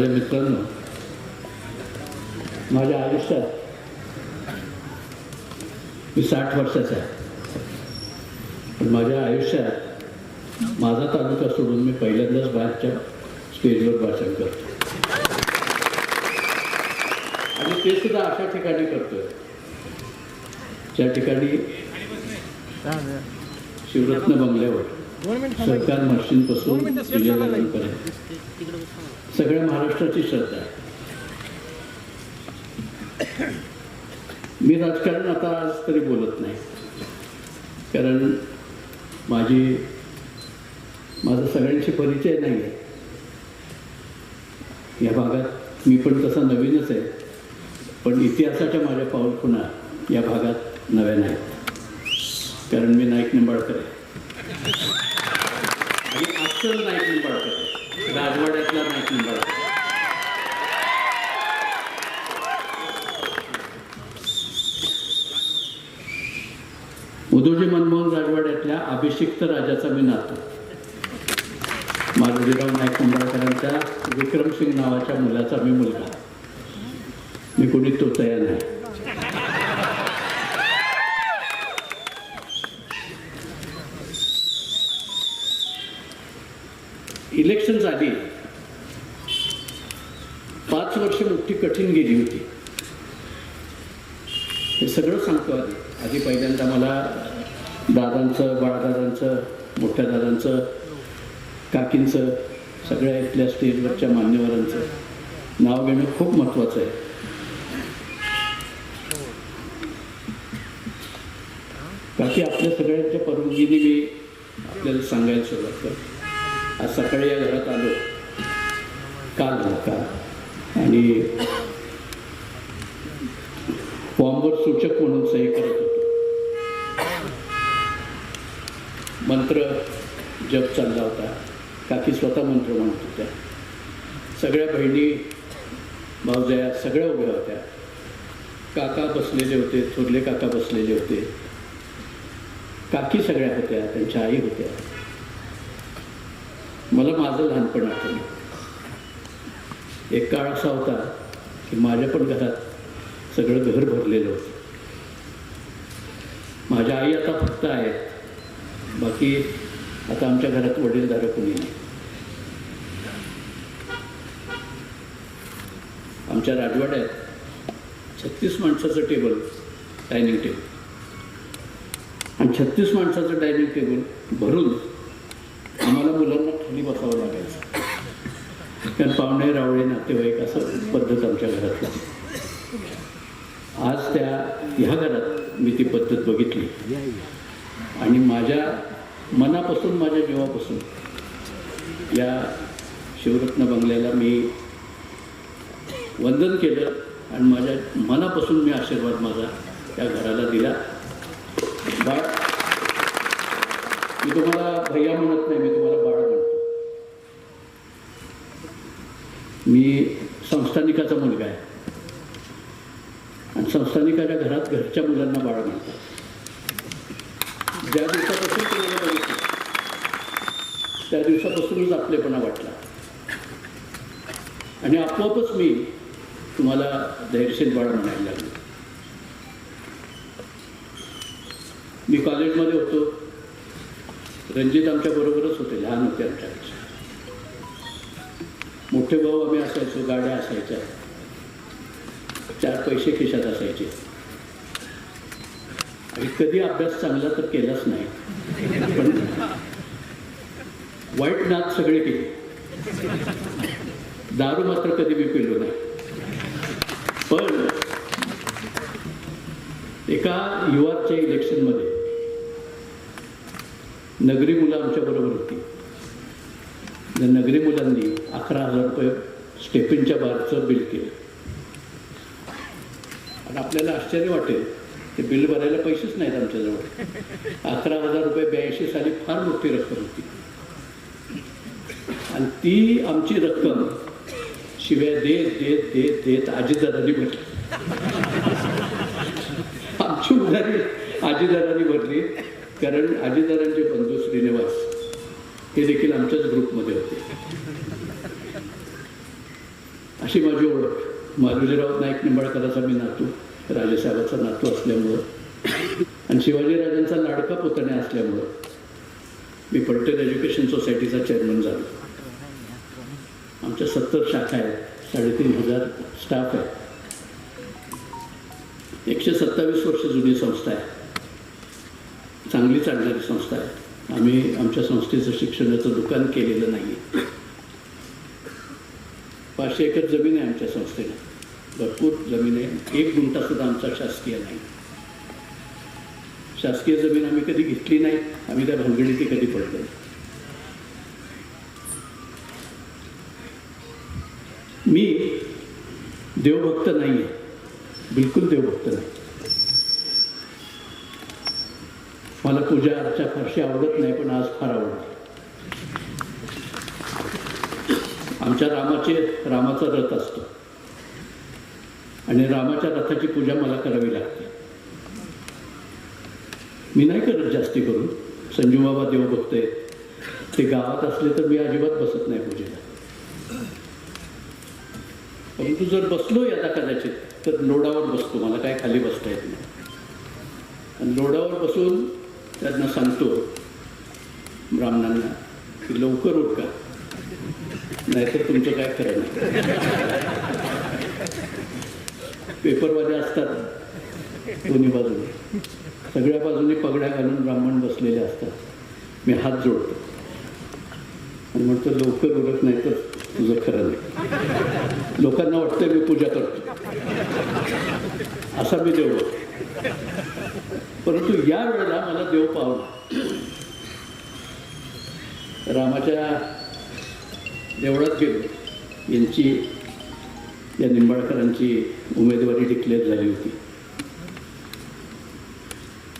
माझ्या मित्रांनो माझ्या आयुष्यात मी साठ वर्षाचा आहे. पण माझ्या आयुष्यात माझा तालुका सोडून मी पहिल्यांदाच बाहेरच्या स्टेजवर भाषण करतो. आणि ते सुद्धा अशा ठिकाणी करतोय. ज्या ठिकाणी शिवरत्न बंगल्यावर. सरकार मशीनपासून सगळ्या महाराष्ट्राची श्रद्धा आहे. मी राजकारण आता आज तरी बोलत नाही. कारण माझी माझा सगळ्यांशी परिचय नाही आहे. या भागात मी पण तसा नवीनच आहे. पण इतिहासाच्या माझ्या पाऊलखुणा या भागात नव्या नाहीत कारण मी नाईक निंबाळकर आहे. आणि नाईक निंबाळकर राजवाड्यातला नाईक निंबाळकर उदोजी मनमोहन राजवाड्यातल्या अभिषिक्त राजाचा मी नातो. मारुतीराव नाईक निंबाळकरांच्या विक्रमसिंग नावाच्या मुलाचा मी मुलगा. मी कोणी तो तयार नाही. इलेक्शन झाली पाच वर्ष मोठी कठीण गेली होती. हे सगळं सांगतो आधी. आधी पहिल्यांदा मला दादांचं बाळदादांचं मोठ्या दादांचं काकींचं सगळ्या इथल्या स्टेजवरच्या मान्यवरांचं नाव घेणं खूप महत्त्वाचं आहे. बाकी आपल्या सगळ्यांच्या परवानगीने मी आपल्याला सांगायला सुरुवात करतो. आज सकाळी या घरात आलो. काल झालं आणि फॉर्मवर सूचक म्हणून सही करत होतो. मंत्र जप चालला होता. काकी स्वतः मंत्र म्हणत होत्या. सगळ्या बहिणी भाऊजया सगळ्या उभ्या होत्या. काका बसलेले होते थोरले काका बसलेले होते. काकी सगळ्या होत्या त्यांच्या आई होत्या. मला माझं लहानपण आठवलं. एक काळ असा होता की माझ्या पण घरात सगळं घर भरलेलं होतं. माझ्या आई आता फक्त आहेत. बाकी आता आमच्या घरात वडीलधारं कोणी नाही. आमच्या राजवाड्यात छत्तीस माणसाचं टेबल डायनिंग टेबल. आणि छत्तीस माणसाचं डायनिंग टेबल भरून बसावं लागायचं. कारण पाहुणे रावळे नातेवाईक असं पद्धत आमच्या घरात आज त्या ह्या घरात मी ती पद्धत बघितली. आणि माझ्या मनापासून माझ्या जीवापासून या शिवरत्न बंगल्याला मी वंदन केलं आणि माझ्या मनापासून मी आशीर्वाद माझा त्या घराला दिला. बा मी तुम्हाला भैया म्हणत नाही मी तुम्हाला बाळ म्हणतो मी संस्थानिकाचा मुलगा आहे. आणि संस्थानिकाच्या घरात घरच्या मुलांना बाळ म्हणतात ज्या दिवसापासून तुम्हाला बघितलं त्या दिवसापासूनच आपलेपणा वाटला. आणि आपोआपच मी तुम्हाला धैर्यशील बाळ म्हणायला लागलो. मी कॉलेजमध्ये होतो. रणजित आमच्या बरोबरच होते लहान होते आमच्या मोठे भाऊ आम्ही असायचो? गाड्या असायच्या. चार पैसे खिशात असायचे. आणि कधी अभ्यास चांगला तर केलाच नाही. पण वाईट नाच सगळे केले दारू मात्र कधी मी पिलो नाही. पण एका युवाच्या इलेक्शनमध्ये नगरी मुलं आमच्या बरोबर होती. नगरी मुलांनी अकरा हजार रुपये स्टेपिनच्या बारचं बिल केलं. आणि आपल्याला आश्चर्य वाटेल ते बिल भरायला पैसेच नाहीत आमच्याजवळ. अकरा हजार रुपये ब्याऐंशी साली फार मोठी रक्कम होती. आणि ती आमची रक्कम शिव्या देत देत देत देत आजीदादांनी भरली. आमची उधारी आजीदारांनी भरली कारण आजीदारांचे बंधू श्रीनिवास हे देखील आमच्याच ग्रुपमध्ये होते. अशी माझी ओळख. मारुजीराव नाईक निंबाळकराचा मी नातू राजेसाहेबाचा नातू असल्यामुळं आणि शिवाजीराजांचा लाडका पुतण्या असल्यामुळं मी पलटण एज्युकेशन सोसायटीचा चेअरमन झालो. आमच्या सत्तर शाखा आहेत. साडेतीन हजार स्टाफ आहे एकशे सत्तावीस वर्ष जुनी संस्था आहे. चांगली चालणारी संस्था आहे. आम्ही आमच्या संस्थेचं शिक्षणाचं दुकान केलेलं नाही पाचशे एकर जमीन आहे आमच्या संस्थेला. भरपूर जमीन आहे. एक गुंठासुद्धा आमचा शासकीय नाही. शासकीय जमीन आम्ही कधी घेतली नाही. आम्ही त्या भानगडीत कधी पडलो मी देवभक्त नाही आहे बिलकुल देवभक्त नाही. मला पूजा अर्चा फारशी आवडत नाही पण आज फार आवडते. आमच्या रामाचे रामाचा रथ असतो. आणि रामाच्या रथाची पूजा मला करावी लागते. मी नाही करत जास्ती करून. संजू बाबा देव बघते ते गावात असले तर मी अजिबात बसत नाही पूजेला. परंतु जर बसलो आता कदाचित तर लोडावर बसतो. मला काय खाली बसता येत नाही. आणि लोडावर बसून त्यांना सांगतो ब्राह्मणांना की लवकर उठका नाहीतर तुमचं काय खरं नाही. पेपरवाले असतात दोन्ही बाजूने. सगळ्या बाजूने पगड्या घालून ब्राह्मण बसलेले असतात. मी हात जोडतो. आणि म्हणतो लवकर उरत नाही तर तुझं खरं नाही. लोकांना वाटतं मी पूजा करतो. असा मी देव परंतु या वेळेला मला देव पावला रामाच्या देवळात गेलो. यांची या निंबाळकरांची उमेदवारी डिक्लेअर झाली होती.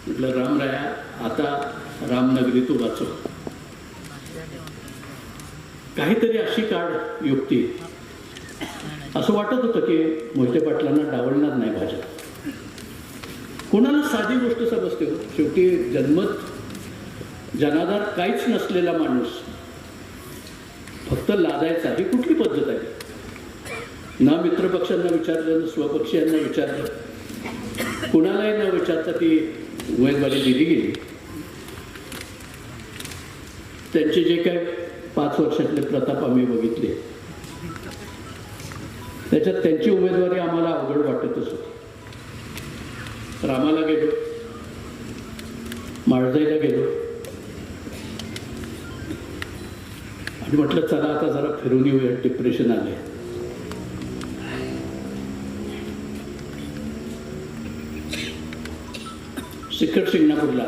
म्हटलं रामराया आता रामनगरी तू वाचव काहीतरी अशी काढ युक्ती. असं वाटत होतं की मोहिते पाटलांना डावलणार नाही भाजप. कोणाला साधी गोष्ट समजते हो? शेवटी जन्मत जनाधार काहीच नसलेला माणूस फक्त लादायचा ही कुठली पद्धत आहे? ना मित्रपक्षांना विचारलं ना स्वपक्षीयांना विचारलं. कुणालाही न विचारता ती उमेदवारी दिली गेली. त्यांचे जे काय पाच वर्षातले प्रताप आम्ही बघितले. त्याच्यात त्यांची उमेदवारी आम्हाला अवघड वाटतच होती. रामाला गेलो. माळजाईला गेलो. आणि म्हटलं चला आता जरा फिरून येऊया डिप्रेशन आले शिखर शिंगणापूरला.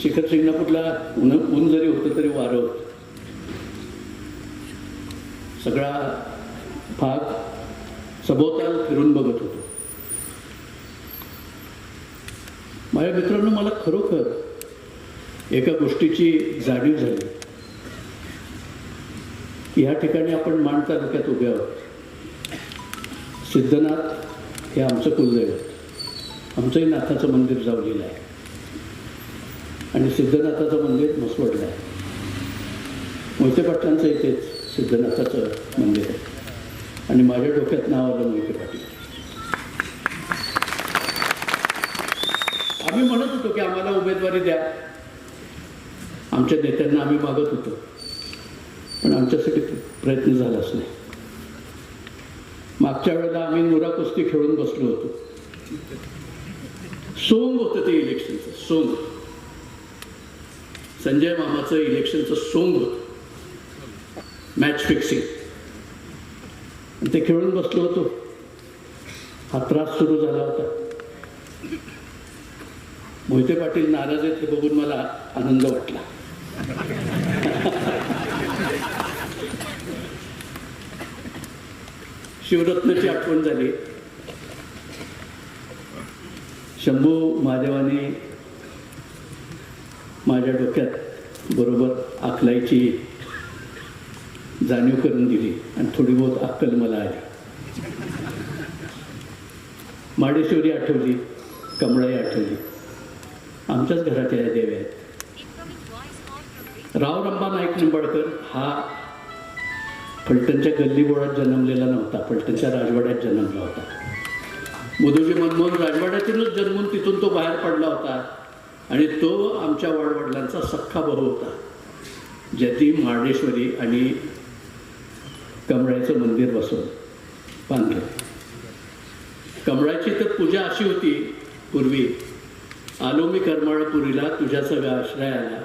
शिखर शिंगणापूरला ऊन ऊन जरी होतं तरी वारं होतं. सगळा भाग सभोवताल फिरून बघत होतो. माझ्या मित्रांनो मला खरोखर एका गोष्टीची जाणीव झाली. की ह्या ठिकाणी आपण माण तालुक्यात उभे आहोत. सिद्धनाथ हे आमचं कुलदैवत आमचंही नाथाचं मंदिर जावलेलं आहे. आणि सिद्धनाथाचं मंदिर मसवडलं आहे. मोहिते पाटलांचं इथेच सिद्धनाथाचं मंदिर आहे. आणि माझ्या डोक्यात नाव आलं मोहिते पाटील. आम्ही म्हणत होतो की आम्हाला उमेदवारी द्या. आमच्या नेत्यांना आम्ही मागत होतो. पण आमच्यासाठी प्रयत्न झालाच नाही. मागच्या वेळेला आम्ही नुरा कुस्ती खेळून बसलो होतो. सोंग होतं ते इलेक्शनचं सोंग. संजय मामाचं इलेक्शनचं सोंग होतं. मॅच फिक्सिंग आणि ते खेळून बसलो होतो. हा त्रास सुरू झाला होता. मोहिते पाटील नाराज आहेत हे बघून मला आनंद वाटला. शिवरत्नाची आठवण झाली. शंभू महादेवाने माझ्या डोक्यात बरोबर आखलायची जाणीव करून दिली आणि थोडी बहुत अक्कल मला आली. माडेश्वरी आठवली कमळाई आठवली. आमच्याच घराचे या आहेत. राव रंबा नाईक निंबाडकर हा फलटणच्या गल्लीबोळात जन्मलेला नव्हता फलटणच्या राजवाड्यात जन्मला होता. मधुजी मनमोहन राजवाड्यातूनच जन्मून तिथून तो बाहेर पडला होता आणि तो आमच्या वडवडिलांचा सख्खा भाऊ होता ज्याची मार्डेश्वरी आणि कमळाचं मंदिर बसवलं बांधलं. कमळाची तर पूजा अशी होती पूर्वी आलो मी करमाळपुरीला तुझ्या सगळा आश्रय आला.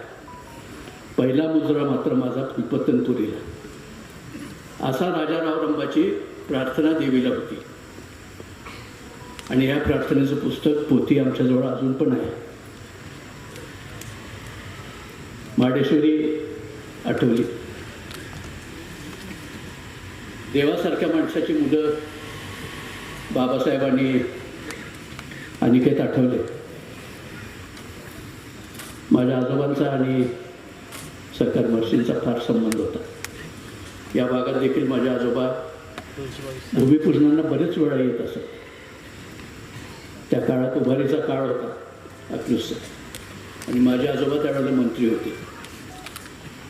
पहिला मुजरा मात्र माझा फुलपतनपुरीला असा राजा रंबाची प्रार्थना देवीला होती. आणि ह्या प्रार्थनेचं पुस्तक पोथी आमच्याजवळ अजून पण आहे. माडेश्वरी आठवली. देवासारख्या माणसाची मुलं बाबासाहेबांनी अनिकेत आठवले. माझ्या आजोबांचा आणि सरकार मर्शींचा फार संबंध होता. या भागात देखील माझ्या आजोबा भूमिपूजनांना बरेच वेळा येत असत. त्या काळात उभारीचा काळ होता अकलूसचा आणि माझे आजोबा त्यावेळेला मंत्री होते.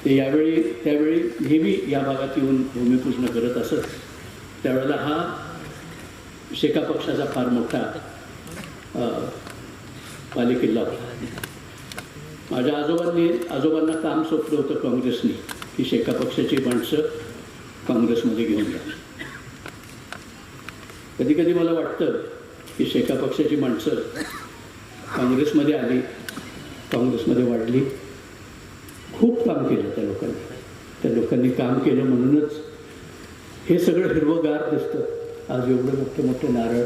ते यावेळी त्यावेळी नेहमी या भागात येऊन भूमिपूजन करत असत. त्यावेळेला हा शेका पक्षाचा फार मोठा अ, होता. माझ्या आजोबांनी आजोबांना काम सोपलं होतं काँग्रेसने की शेका पक्षाची माणसं काँग्रेसमध्ये घेऊन जा कधी कधी मला वाटतं की शेका पक्षाची माणसं काँग्रेसमध्ये आली काँग्रेसमध्ये वाढली. खूप काम केलं त्या लोकांनी. त्या लोकांनी काम केलं म्हणूनच हे सगळं हिरवंगार दिसतं. आज एवढे मोठे मोठे नारळ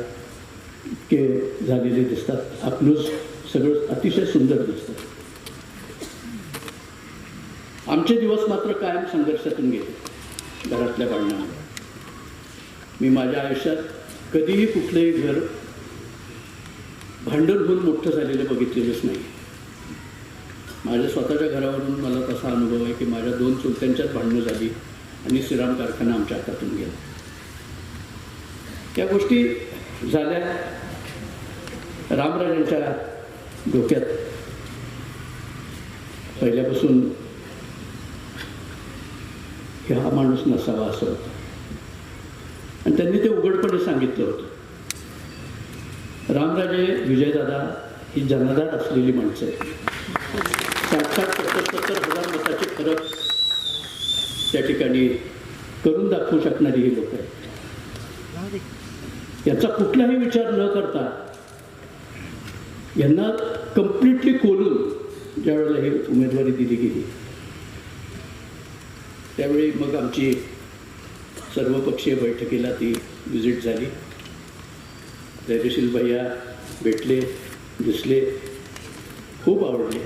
इतके झालेले दिसतात. आपलंच सगळं अतिशय सुंदर दिसतं. आमचे दिवस मात्र कायम संघर्षातून गेले घरातल्या भांडणामुळे मी माझ्या आयुष्यात कधीही कुठलंही घर भांडण होऊन मोठं झालेलं बघितलेलंच नाही. माझ्या स्वतःच्या घरावरून मला तसा अनुभव आहे की माझ्या दोन चुलत्यांच्यात भांडणं झाली आणि श्रीराम कारखाना आमच्या हातातून गेला. त्या गोष्टी झाल्या रामराजांच्या डोक्यात. पहिल्यापासून की हा माणूस नसावा असं होतं. आणि त्यांनी ते उघडपणे सांगितलं होतं. रामराजे विजयदादा ही जनाधार असलेली माणसं आहेत. साठ साठ सत्तर सत्तर हजार मताचे फरक त्या ठिकाणी करून दाखवू शकणारी ही लोक आहेत. याचा कुठलाही विचार न करता यांना कम्प्लिटली कोलून ज्यावेळेला ही उमेदवारी दिली गेली. त्यावेळी मग आमची सर्वपक्षीय बैठकीला ती विजिट झाली. धैर्यशील भैया भेटले दिसले खूप आवडले.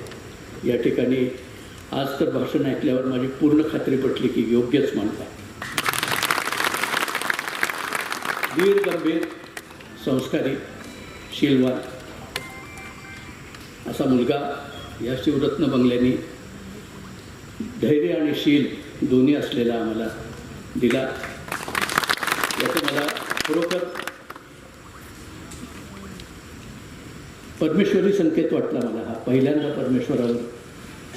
या ठिकाणी आज तर भाषण ऐकल्यावर माझी पूर्ण खात्री पटली की योग्यच म्हणतात वीर गंभीर संस्कारी शीलवान. असा मुलगा या शिवरत्न बंगल्यानी धैर्य आणि शील दोन्ही असलेला आम्हाला दिला. याचं मला खरोखर परमेश्वरी संकेत वाटला मला. हा पहिल्यांदा परमेश्वरावर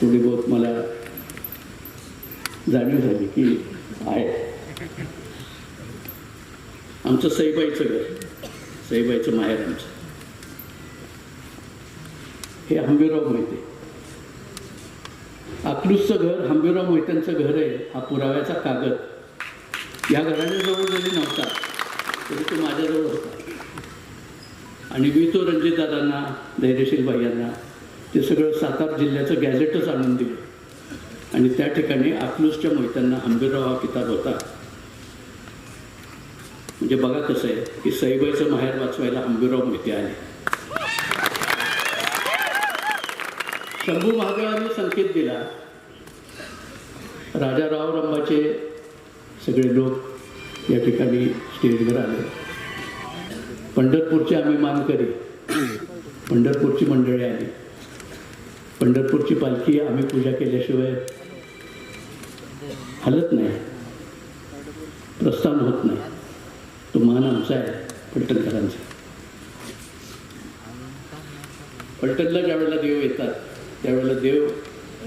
थोडी बहुत मला जाणीव झाली की आहे. आमचं सईबाईचं घर. सईबाईचं माहेर आमचं. हे आंबेराव माहिती अकलूसचं घर हंबीराव मोहित्यांचं घर आहे हा पुराव्याचा कागद. या घराण्याजवळ जरी नव्हता तरी तो माझ्याजवळ होता. आणि मी तो रणजितदादांना धैर्यशील भाईयांना ते सगळं सातारा जिल्ह्याचं गॅझेटच आणून दिलं. आणि त्या ठिकाणी अकलूजच्या मोहित्यांना हंबीरराव हा किताब होता. म्हणजे बघा कसं आहे की सईबाईचं माहेर वाचवायला हंबीरराव मोहिते आले. शंभू महादेवांनी संकेत दिला राजा रावरंबाचे सगळे लोक या ठिकाणी स्टेजवर आले. पंढरपूरचे आम्ही मानकरी पंढरपूरची मंडळी आली. पंढरपूरची पालखी आम्ही पूजा केल्याशिवाय हलत नाही. प्रस्थान होत नाही. तो मान आमचा आहे पलटणकरांचा. पलटणला ज्या वेळेला देव येतात त्यावेळेला देव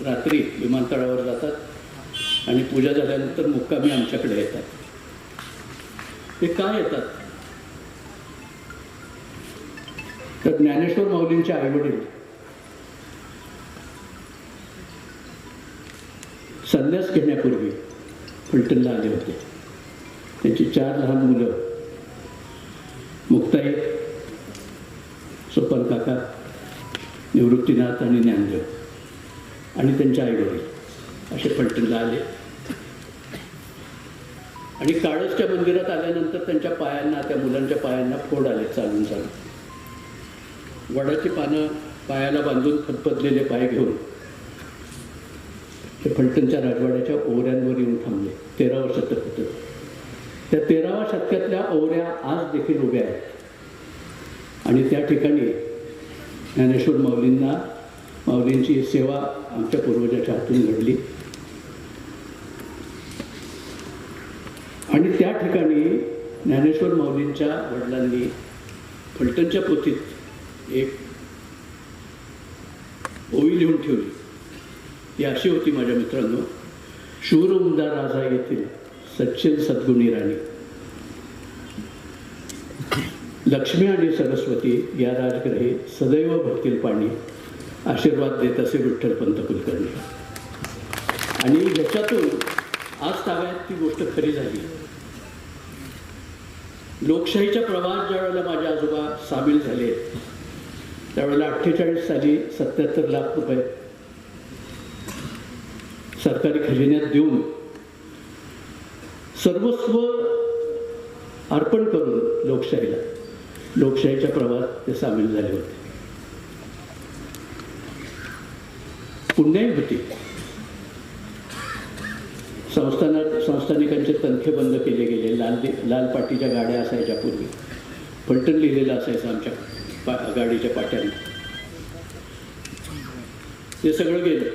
रात्री विमानतळावर जातात आणि पूजा झाल्यानंतर मुक्कामी आमच्याकडे येतात. ते का येतात? तर ज्ञानेश्वर माऊलींचे आईवडील संन्यास घेण्यापूर्वी फलटणला आले होते. त्यांची चार लहान मुलं मुक्ताई सोपन काका निवृत्तीनाथ आणि ज्ञानदेव. आणि त्यांचे आईवडील असे पलटणला आले आणि काळसच्या मंदिरात आल्यानंतर त्यांच्या पायांना त्या मुलांच्या पायांना फोड आले चालून चालून. वडाची पानं पायाला बांधून खतपतलेले पाय घेऊन ते फलटणच्या राजवाड्याच्या ओऱ्यांवर येऊन थांबले. तेरावं शतक होतं. त्या तेराव्या शतकातल्या ओऱ्या आज देखील उभ्या आहेत. आणि त्या ठिकाणी ज्ञानेश्वर माऊलींना माऊलींची सेवा आमच्या पूर्वजाच्या हातून घडली. आणि त्या ठिकाणी ज्ञानेश्वर माऊलींच्या वडिलांनी फलटणच्या पोथीत एक ओवी लिहून ठेवली. ती अशी होती माझ्या मित्रांनो शूर उमदा राजा येथील सच्चिन सद्गुणी राणी. लक्ष्मी आणि सरस्वती या राजग्रही सदैव भक्तील पाणी आशीर्वाद देत असे विठ्ठलपंत कुलकर्णी आणि ह्याच्यातून आज ताब्यात ती गोष्ट खरी झाली. लोकशाहीच्या प्रवाहात ज्या वेळेला माझे आजोबा सामील झाले त्यावेळेला अठ्ठेचाळीस साली सत्याहत्तर लाख रुपये सरकारी खजिन्यात देऊन सर्वस्व अर्पण करून लोकशाहीला लोकशाहीच्या प्रवाहात ते सामील झाले होते. पुण्याही होती. संस्थाना संस्थानिकांचे तंखे बंद केले गेले. लाल लाल पाटीच्या गाड्या असायच्या पूर्वी. फलटण लिहिलेलं असायचं आमच्या पा गाडीच्या पाट्याने. ते सगळं गेलं.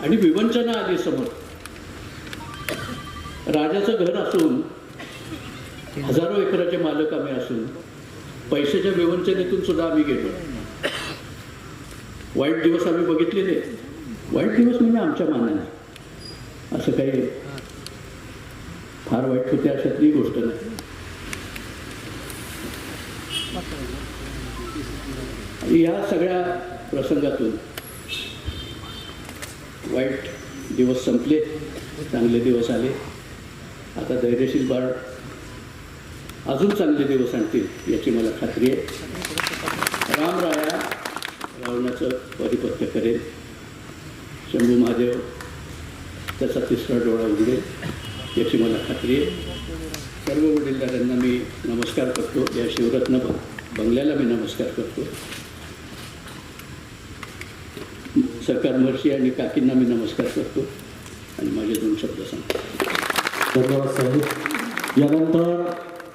आणि विवंचना आली समोर. राजाचं घर असून हजारो एकराचे मालक आम्ही असून पैशाच्या विवंचनेतून सुद्धा आम्ही गेलो. वाईट दिवस आम्ही बघितलेले वाईट दिवस म्हणजे आमच्या मानाने. असं काही फार वाईट होते अशातली गोष्ट नाही. या सगळ्या प्रसंगातून वाईट दिवस संपले चांगले दिवस आले. आता धैर्यशील बाळ अजून चांगले दिवस आणतील याची मला खात्री आहे. रामराया रावणाचं परिपत्य करेल. शंभू महादेव त्याचा तिसरा डोळा उघडेल याची मला खात्री आहे. सर्व वडीलधाऱ्यांना मी नमस्कार करतो. या शिवरत्न बंगल्याला मी नमस्कार करतो. सरकार महर्षी आणि काकींना मी नमस्कार करतो. आणि माझे दोन शब्द सांगतो. धन्यवाद साहेब. यानंतर